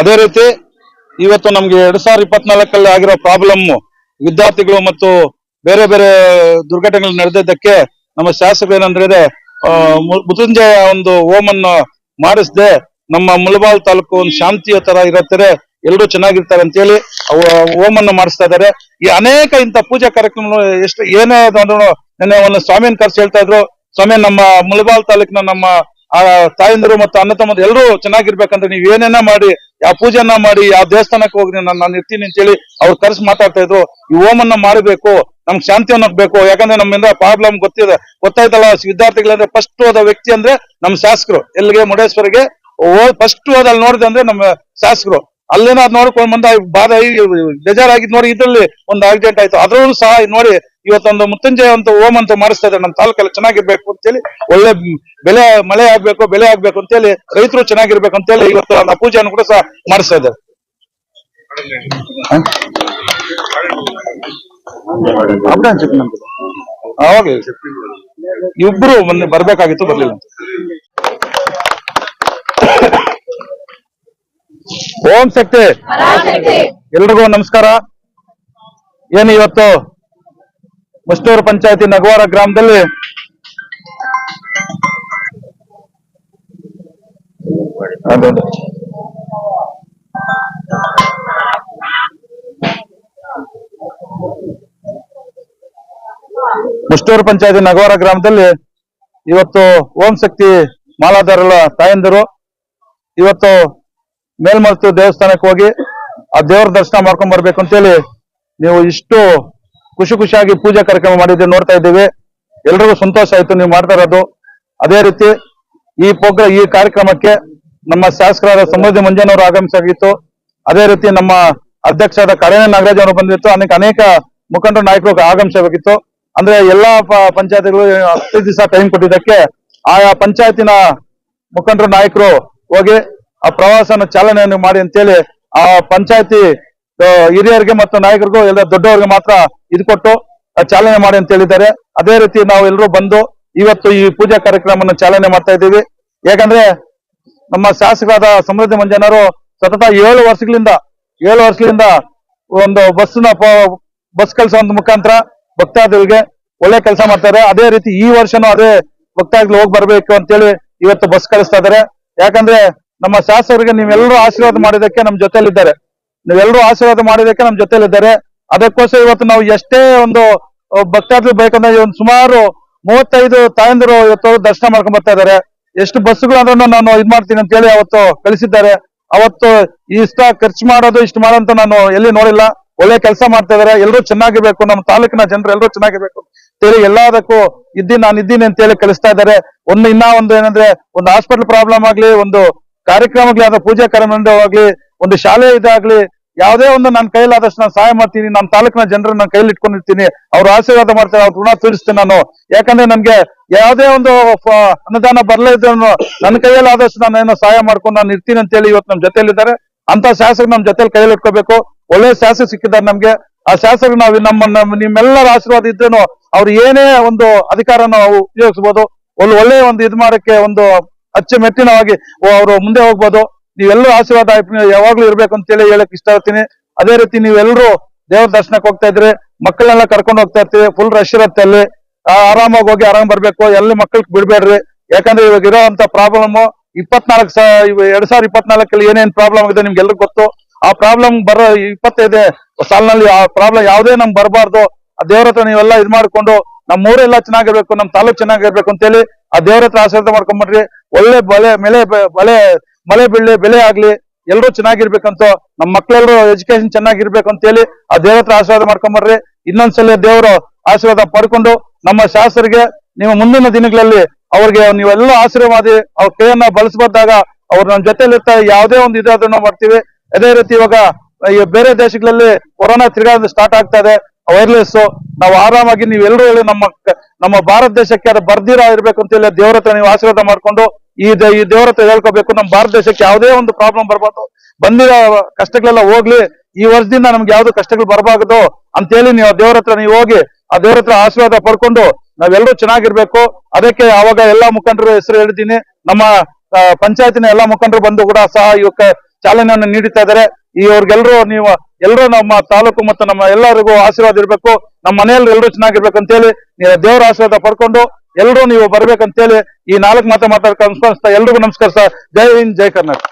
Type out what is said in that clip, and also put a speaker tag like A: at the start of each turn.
A: ಅದೇ ರೀತಿ ಇವತ್ತು ನಮ್ಗೆ ಎರಡ್ ಸಾವಿರದ ಇಪ್ಪತ್ನಾಲ್ಕಲ್ಲಿ ಆಗಿರೋ ಪ್ರಾಬ್ಲಮ್ ವಿದ್ಯಾರ್ಥಿಗಳು ಮತ್ತು ಬೇರೆ ಬೇರೆ ದುರ್ಘಟನೆಗಳು ನಡೆದಿದ್ದಕ್ಕೆ ನಮ್ಮ ಶಾಸಕರು ಏನಂದ್ರೆ ಮೃತ್ಯುಂಜಯ ಒಂದು ಹೋಮನ್ನು ಮಾಡಿಸದೆ ನಮ್ಮ ಮುಳಬಾಲ್ ತಾಲೂಕು ಒಂದು ಶಾಂತಿಯ ತರ ಇರತ್ತಾರೆ ಎಲ್ಲರೂ ಚೆನ್ನಾಗಿರ್ತಾರೆ ಅಂತೇಳಿ ಅವ ಹೋಮನ್ನು ಮಾಡಿಸ್ತಾ ಇದ್ದಾರೆ. ಈ ಅನೇಕ ಇಂತ ಪೂಜಾ ಕಾರ್ಯಕ್ರಮಗಳು ಎಷ್ಟು ಏನೇ ಒಂದು ಸ್ವಾಮಿಯನ್ನು ಕರ್ಸಿ ಹೇಳ್ತಾ ಇದ್ರು, ಸ್ವಾಮಿ, ನಮ್ಮ ಮುಳಬಾಲ್ ತಾಲೂಕಿನ ನಮ್ಮ ಆ ತಾಯಂದಿರು ಮತ್ತು ಅಣ್ಣ ತಮ್ಮಂದ್ರು ಎಲ್ಲರೂ ಚೆನ್ನಾಗಿರ್ಬೇಕಂದ್ರೆ ನೀವ್ ಏನೇನ ಮಾಡಿ, ಯಾವ ಪೂಜೆನ ಮಾಡಿ, ಯಾವ ದೇವಸ್ಥಾನಕ್ಕೆ ಹೋಗಿ ನಾನು ನಾನು ಇರ್ತೀನಿ ಅಂತೇಳಿ ಅವ್ರು ಕರೆಸಿ ಮಾತಾಡ್ತಾ ಇದ್ರು. ಈ ಓಮನ್ನ ಮಾಡಬೇಕು, ನಮ್ಗೆ ಶಾಂತಿ ಅನ್ನೋಕ್ ಬೇಕು ಯಾಕಂದ್ರೆ ನಮ್ಮಿಂದ ಪ್ರಾಬ್ಲಮ್ ಗೊತ್ತಿದೆ. ಗೊತ್ತಾಯ್ತಲ್ಲ, ವಿದ್ಯಾರ್ಥಿಗಳಂದ್ರೆ ಫಸ್ಟ್ ಹೋದ ವ್ಯಕ್ತಿ ಅಂದ್ರೆ ನಮ್ಮ ಶಾಸಕರು. ಎಲ್ಲಿಗೆ? ಮುಡೇಶ್ವರಿಗೆ ಫಸ್ಟ್ ಹೋದಲ್ಲಿ ನೋಡಿದೆ ಅಂದ್ರೆ ನಮ್ಮ ಶಾಸಕರು. ಅಲ್ಲೇನೋ ಅದ್ ನೋಡ್ಕೊಂಡ್ ಬಂದ ಬಾಧ ಬೇಜಾರಾಗಿದ್ ನೋಡಿ ಇದ್ರಲ್ಲಿ ಒಂದು ಆಕ್ಸಿಡೆಂಟ್ ಆಯ್ತು. ಅದ್ರಲ್ಲೂ ಸಹ ನೋಡಿ ಇವತ್ತೊಂದು ಮುತ್ತಂಜಯ ಅಂತ ಓಮ್ ಅಂತ ಮಾಡಿಸ್ತಾ ಇದ್ದಾರೆ. ನಮ್ಮ ತಾಲೂಕಲ್ಲಿ ಚೆನ್ನಾಗಿರ್ಬೇಕು ಅಂತೇಳಿ ಒಳ್ಳೆ ಬೆಲೆ ಮಳೆ ಆಗ್ಬೇಕು ಬೆಲೆ ಆಗ್ಬೇಕು ಅಂತೇಳಿ ರೈತರು ಚೆನ್ನಾಗಿರ್ಬೇಕು ಅಂತೇಳಿ ಇವತ್ತು ಆ ಪೂಜೆಯನ್ನು ಕೂಡ ಸಹ ಮಾಡಿಸ್ತಾ ಇದ್ದಾರೆ. ಅವಾಗ ಇಬ್ರು ಮೊನ್ನೆ ಬರ್ಬೇಕಾಗಿತ್ತು ಬರ್ಲಿಲ್ಲ ಓಂ ಶಕ್ತಿ. ಎಲ್ರಿಗೂ ನಮಸ್ಕಾರ. ಏನು ಇವತ್ತು? ಮಸ್ತೂರು ಪಂಚಾಯತಿ ನಗವಾರ ಗ್ರಾಮದಲ್ಲಿ. ಮುಷ್ಟೂರು ಪಂಚಾಯತಿ ನಗವಾರ ಗ್ರಾಮದಲ್ಲಿ ಇವತ್ತು ಓಂ ಶಕ್ತಿ ಮಾಲಾಧಾರರ ತಾಯಂದಿರು. ಇವತ್ತು ಮೇಲ್ಮಲ್ತು ದೇವಸ್ಥಾನಕ್ಕೆ ಹೋಗಿ ಆ ದೇವರ ದರ್ಶನ ಮಾಡ್ಕೊಂಡ್ ಬರ್ಬೇಕು ಅಂತೇಳಿ ನೀವು ಇಷ್ಟು ಖುಷಿ ಖುಷಿಯಾಗಿ ಪೂಜಾ ಕಾರ್ಯಕ್ರಮ ಮಾಡಿದ್ದೆ ನೋಡ್ತಾ ಇದ್ದೀವಿ. ಎಲ್ರಿಗೂ ಸಂತೋಷ ಆಯ್ತು ನೀವು ಮಾಡ್ತಾ ಇರೋದು. ಅದೇ ರೀತಿ ಈ ಪ್ರೋಗ್ರ, ಈ ಕಾರ್ಯಕ್ರಮಕ್ಕೆ ನಮ್ಮ ಶಾಸಕರಾದ ಸಮೃದ್ಧಿ ಮಂಜನವರು ಆಗಮಿಸಾಗಿತ್ತು. ಅದೇ ರೀತಿ ನಮ್ಮ ಅಧ್ಯಕ್ಷರಾದ ಕರೇಣ ನಾಗರಾಜ್ ಅವರು ಬಂದಿತ್ತು. ಅನೇಕ ಅನೇಕ ಮುಖಂಡ ನಾಯಕರು ಆಗಮಿಸಬೇಕಿತ್ತು. ಅಂದ್ರೆ ಎಲ್ಲಾ ಪಂಚಾಯತಿಗಳು ಹತ್ತು ದಿವಸ ಟೈಮ್ ಕೊಟ್ಟಿದ್ದಕ್ಕೆ ಆಯಾ ಪಂಚಾಯತಿನ ಮುಖಂಡರು, ನಾಯಕರು ಹೋಗಿ ಆ ಪ್ರವಾಸನ ಚಾಲನೆಯನ್ನು ಮಾಡಿ ಅಂತೇಳಿ ಆ ಪಂಚಾಯತಿ ಹಿರಿಯರಿಗೆ ಮತ್ತು ನಾಯಕರಿಗೂ ಎಲ್ಲ ದೊಡ್ಡವರಿಗೆ ಮಾತ್ರ ಇದು ಕೊಟ್ಟು ಚಾಲನೆ ಮಾಡಿ ಅಂತ ಹೇಳಿದ್ದಾರೆ ಅದೇ ರೀತಿ ನಾವು ಎಲ್ಲರೂ ಬಂದು ಇವತ್ತು ಈ ಪೂಜಾ ಕಾರ್ಯಕ್ರಮವನ್ನು ಚಾಲನೆ ಮಾಡ್ತಾ ಇದ್ದೀವಿ. ಯಾಕಂದ್ರೆ ನಮ್ಮ ಶಾಸಕರಾದ ಸಮೃದ್ಧಿ ಮಂಜನವರು ಸತತ ಏಳು ವರ್ಷಗಳಿಂದ ಏಳು ವರ್ಷಗಳಿಂದ ಒಂದು ಬಸ್ನ ಬಸ್ ಒಂದು ಮುಖಾಂತರ ಭಕ್ತಾದಿಗಳಿಗೆ ಒಳ್ಳೆ ಕೆಲಸ ಮಾಡ್ತಾರೆ. ಅದೇ ರೀತಿ ಈ ವರ್ಷನೂ ಅದೇ ಭಕ್ತಾದಿಗಳು ಹೋಗಿ ಬರ್ಬೇಕು ಅಂತೇಳಿ ಇವತ್ತು ಬಸ್ ಕಳಿಸ್ತಾ ಇದಾರೆ ಯಾಕಂದ್ರೆ ನಮ್ಮ ಶಾಸಕರಿಗೆ ನೀವೆಲ್ಲರೂ ಆಶೀರ್ವಾದ ಮಾಡಿದಕ್ಕೆ ನಮ್ಮ ಜೊತೆಲಿದ್ದಾರೆ ನೀವೆಲ್ಲರೂ ಆಶೀರ್ವಾದ ಮಾಡಿದಕ್ಕೆ ನಮ್ಮ ಜೊತೆಲಿದ್ದಾರೆ ಅದಕ್ಕೋಸ್ಕರ ಇವತ್ತು ನಾವು ಎಷ್ಟೇ ಒಂದು ಭಕ್ತಾದ್ರು ಬೇಕಂದ್ರೆ ಒಂದು ಸುಮಾರು ಮೂವತ್ತೈದು ತಾಯಂದಿರು ಇವತ್ತು ದರ್ಶನ ಮಾಡ್ಕೊಂಡ್ ಬರ್ತಾ ಇದಾರೆ ಎಷ್ಟು ಬಸ್ಸುಗಳು ಅಂದ್ರೆ ನಾನು ಇದ್ ಮಾಡ್ತೀನಿ ಅಂತ ಹೇಳಿ ಅವತ್ತು ಕಳಿಸಿದ್ದಾರೆ. ಅವತ್ತು ಇಷ್ಟ ಖರ್ಚು ಮಾಡೋದು, ಇಷ್ಟು ಮಾಡೋಂತ ನಾನು ಎಲ್ಲಿ ನೋಡಿಲ್ಲ. ಒಳ್ಳೆ ಕೆಲಸ ಮಾಡ್ತಾ ಇದಾರೆ ಎಲ್ಲರೂ ಚೆನ್ನಾಗಿರ್ಬೇಕು. ನಮ್ಮ ತಾಲೂಕಿನ ಜನರು ಎಲ್ಲರೂ ಚೆನ್ನಾಗಿರ್ಬೇಕು ಅಂತೇಳಿ ಎಲ್ಲದಕ್ಕೂ ಇದ್ದೀನಿ ನಾನು ಇದ್ದೀನಿ ಅಂತ ಹೇಳಿ ಕಳಿಸ್ತಾ ಇದ್ದಾರೆ. ಒಂದು ಇನ್ನ ಒಂದು ಏನಂದ್ರೆ, ಒಂದು ಹಾಸ್ಪಿಟಲ್ ಪ್ರಾಬ್ಲಮ್ ಆಗ್ಲಿ, ಒಂದು ಕಾರ್ಯಕ್ರಮಗ್ಲಿ ಅಥವಾ ಪೂಜಾ ಕಾರ್ಯಕ್ರಮವಾಗ್ಲಿ ಒಂದು ಶಾಲೆ ಇದಾಗ್ಲಿ, ಯಾವುದೇ ಒಂದು ನನ್ನ ಕೈಲಾದಷ್ಟು ನಾನು ಸಹಾಯ ಮಾಡ್ತೀನಿ ನಮ್ಮ ತಾಲೂಕಿನ ಜನರನ್ನ ನನ್ನ ಕೈಲಿ ಇಟ್ಕೊಂಡಿರ್ತೀನಿ, ಅವ್ರ ಆಶೀರ್ವಾದ ಮಾಡ್ತಾರೆ, ಅವ್ರ ಋಣ ತೀರಿಸ್ತೀನಿ ನಾನು. ಯಾಕಂದ್ರೆ ನನ್ಗೆ ಯಾವುದೇ ಒಂದು ಅನುದಾನ ಬರ್ಲೇ ಇದ್ರು ನನ್ನ ಕೈಯಲ್ಲಿ ಆದಷ್ಟು ನಾನು ಏನೋ ಸಹಾಯ ಮಾಡ್ಕೊಂಡು ನಾನು ಇರ್ತೀನಿ ಅಂತ ಹೇಳಿ ಇವತ್ತು ನಮ್ಮ ಜೊತೆಲಿದ್ದಾರೆ ಅಂತ ಶಾಸಕರು ನಮ್ಮ ಜೊತೆಲಿ ಕೈಯಲ್ಲಿ ಇಟ್ಕೋಬೇಕು. ಒಳ್ಳೆ ಶಾಸಕ ಸಿಕ್ಕಿದ್ದಾರೆ ನಮ್ಗೆ. ಆ ಶಾಸಕರು ನಾವು ನಮ್ಮ ನಮ್ಮ, ನಿಮ್ಮೆಲ್ಲರ ಆಶೀರ್ವಾದ ಇದ್ರೇನು ಅವ್ರು ಏನೇ ಒಂದು ಅಧಿಕಾರ ನಾವು ಒಂದು ಒಳ್ಳೆ ಒಂದು ಇದು ಮಾಡಕ್ಕೆ ಒಂದು ಅಚ್ಚುಮೆಟ್ಟಿನವಾಗಿ ಅವರು ಮುಂದೆ ಹೋಗ್ಬೋದು. ನೀವೆಲ್ಲರೂ ಆಶೀರ್ವಾದ ಯಾವಾಗ್ಲೂ ಇರ್ಬೇಕು ಅಂತೇಳಿ ಹೇಳಕ್ ಇಷ್ಟಪಡ್ತೀನಿ. ಅದೇ ರೀತಿ ನೀವೆಲ್ಲರೂ ದೇವ್ರ ದರ್ಶನಕ್ಕೆ ಹೋಗ್ತಾ ಇದ್ರೆ ಮಕ್ಕಳನ್ನೆಲ್ಲ ಕರ್ಕೊಂಡು ಹೋಗ್ತಾ ಇರ್ತೀವಿ. ಫುಲ್ ರಶ್ ಇರುತ್ತೆ ಅಲ್ಲಿ. ಆರಾಮಾಗಿ ಹೋಗಿ ಆರಾಮ್ ಬರ್ಬೇಕು. ಎಲ್ಲಿ ಮಕ್ಕಳಿಗೆ ಬಿಡ್ಬೇಡ್ರಿ. ಯಾಕಂದ್ರೆ ಇವಾಗ ಇರೋಂತ ಪ್ರಾಬ್ಲಮ್ ಇಪ್ಪತ್ನಾಲ್ಕು ಎರಡ್ ಸಾವಿರದ ಇಪ್ಪತ್ನಾಲ್ಕಲ್ಲಿ ಏನೇನ್ ಪ್ರಾಬ್ಲಮ್ ನಿಮ್ಗೆ ಎಲ್ರಿಗೂ ಗೊತ್ತು? ಆ ಪ್ರಾಬ್ಲಮ್ ಬರೋ ಇಪ್ಪತ್ತೈದು ಸಾಲ್ನಲ್ಲಿ ಆ ಪ್ರಾಬ್ಲಮ್ ಯಾವುದೇ ನಮ್ಗೆ ಬರಬಾರ್ದು. ಆ ದೇವ್ರ ಹತ್ರ ನೀವೆಲ್ಲ ಇದ್ ಮಾಡ್ಕೊಂಡು ನಮ್ಮ ಊರೆಲ್ಲ ಚೆನ್ನಾಗಿರ್ಬೇಕು ನಮ್ಮ ತಾಲೂಕ್ ಚೆನ್ನಾಗಿರ್ಬೇಕು ಅಂತೇಳಿ ಆ ದೇವ್ರ ಹತ್ರ ಆಶೀರ್ವಾದ ಮಾಡ್ಕೊಂಡ್ಬರ್ರಿ ಒಳ್ಳೆ ಬಲೆ ಮಳೆ ಬಲೆ ಬಳೆ, ಮಳೆ ಬೀಳಿ, ಬೆಳೆ ಆಗ್ಲಿ ಎಲ್ಲರೂ ಚೆನ್ನಾಗಿರ್ಬೇಕಂತ ನಮ್ಮ ಮಕ್ಳೆಲ್ಲರೂ ಎಜುಕೇಶನ್ ಚೆನ್ನಾಗಿರ್ಬೇಕು ಅಂತೇಳಿ ಆ ದೇವ್ರ ಹತ್ರ ಆಶೀರ್ವಾದ ಮಾಡ್ಕೊಂಬರ್ರಿ. ಇನ್ನೊಂದ್ಸಲ ದೇವರು ಆಶೀರ್ವಾದ ಪಡ್ಕೊಂಡು, ನಮ್ಮ ಶಾಸಕರಿಗೆ ನೀವು ಮುಂದಿನ ದಿನಗಳಲ್ಲಿ ಅವ್ರಿಗೆ ನೀವೆಲ್ಲ ಆಶೀರ್ವಾದಿ ಅವ್ರ ಕೈಯನ್ನ ಬಳಸ್ಬಾರ್ದಾಗ ಅವ್ರು ನಮ್ಮ ಜೊತೆಲಿ ಇರ್ತಾರೆ ಯಾವುದೇ ಒಂದು ಇದಾದ್ರೂ ಮಾಡ್ತೀವಿ. ಅದೇ ರೀತಿ ಇವಾಗ ಬೇರೆ ದೇಶಗಳಲ್ಲಿ ಕೊರೋನಾ ತಿರ್ಗಾ ಸ್ಟಾರ್ಟ್ ಆಗ್ತಾ ಇದೆ. ವೈರ್ಲೆಸ್ ನಾವು ಆರಾಮಾಗಿ ನೀವೆಲ್ಲರೂ ಹೇಳಿ ನಮ್ಮ ನಮ್ಮ ಭಾರತ ದೇಶಕ್ಕೆ ಅದು ಬರ್ದಿರ ಇರ್ಬೇಕು ಅಂತ ಹೇಳಿ ದೇವ್ರ ನೀವು ಆಶೀರ್ವಾದ ಮಾಡ್ಕೊಂಡು ಈ ಈ ದೇವ್ರ ಹೇಳ್ಕೋಬೇಕು. ನಮ್ಮ ಭಾರತ ದೇಶಕ್ಕೆ ಯಾವುದೇ ಒಂದು ಪ್ರಾಬ್ಲಮ್ ಬರ್ಬಾರ್ದು. ಬಂದಿರೋ ಕಷ್ಟಗಳೆಲ್ಲ ಹೋಗ್ಲಿ. ಈ ವರ್ಷದಿಂದ ನಮ್ಗೆ ಯಾವ್ದು ಕಷ್ಟಗಳು ಬರಬಾರ್ದು ಅಂತೇಳಿ ನೀವು ದೇವ್ರ ಹತ್ರ ನೀವು ಹೋಗಿ ಆ ದೇವ್ರ ಹತ್ರ ಆಶೀರ್ವಾದ ಪಡ್ಕೊಂಡು ನಾವೆಲ್ಲರೂ ಚೆನ್ನಾಗಿರ್ಬೇಕು. ಅದಕ್ಕೆ ಅವಾಗ ಎಲ್ಲಾ ಮುಖಂಡರು ಹೆಸರು ಹೇಳಿದ್ದೀನಿ ನಮ್ಮ ಪಂಚಾಯತಿನ ಎಲ್ಲಾ ಮುಖಂಡರು ಬಂದು ಕೂಡ ಸಹ ಇವಕ್ಕೆ ಚಾಲನೆಯನ್ನು ನೀಡುತ್ತಾ ಇದ್ದಾರೆ. ಈ ಅವ್ರಿಗೆಲ್ಲರೂ ನೀವು ಎಲ್ಲರೂ ನಮ್ಮ ತಾಲೂಕು ಮತ್ತು ನಮ್ಮ ಎಲ್ಲರಿಗೂ ಆಶೀರ್ವಾದ ಇರಬೇಕು. ನಮ್ಮ ಮನೆಯಲ್ಲಿ ಎಲ್ಲರೂ ಚೆನ್ನಾಗಿರ್ಬೇಕು ಅಂತೇಳಿ ನೀವು ದೇವರ ಆಶೀರ್ವಾದ ಪಡ್ಕೊಂಡು ಎಲ್ಲರೂ ನೀವು ಬರ್ಬೇಕಂತೇಳಿ ಈ ನಾಲ್ಕು ಮಾತ ಮಾತಾಡ್ಕೊಂಡು ಅನ್ಸ್ತಾ ಎಲ್ರಿಗೂ ನಮಸ್ಕಾರ ಸರ್ ಜೈ ಹಿಂದ್ ಜೈ ಕರ್ನಾಟಕ.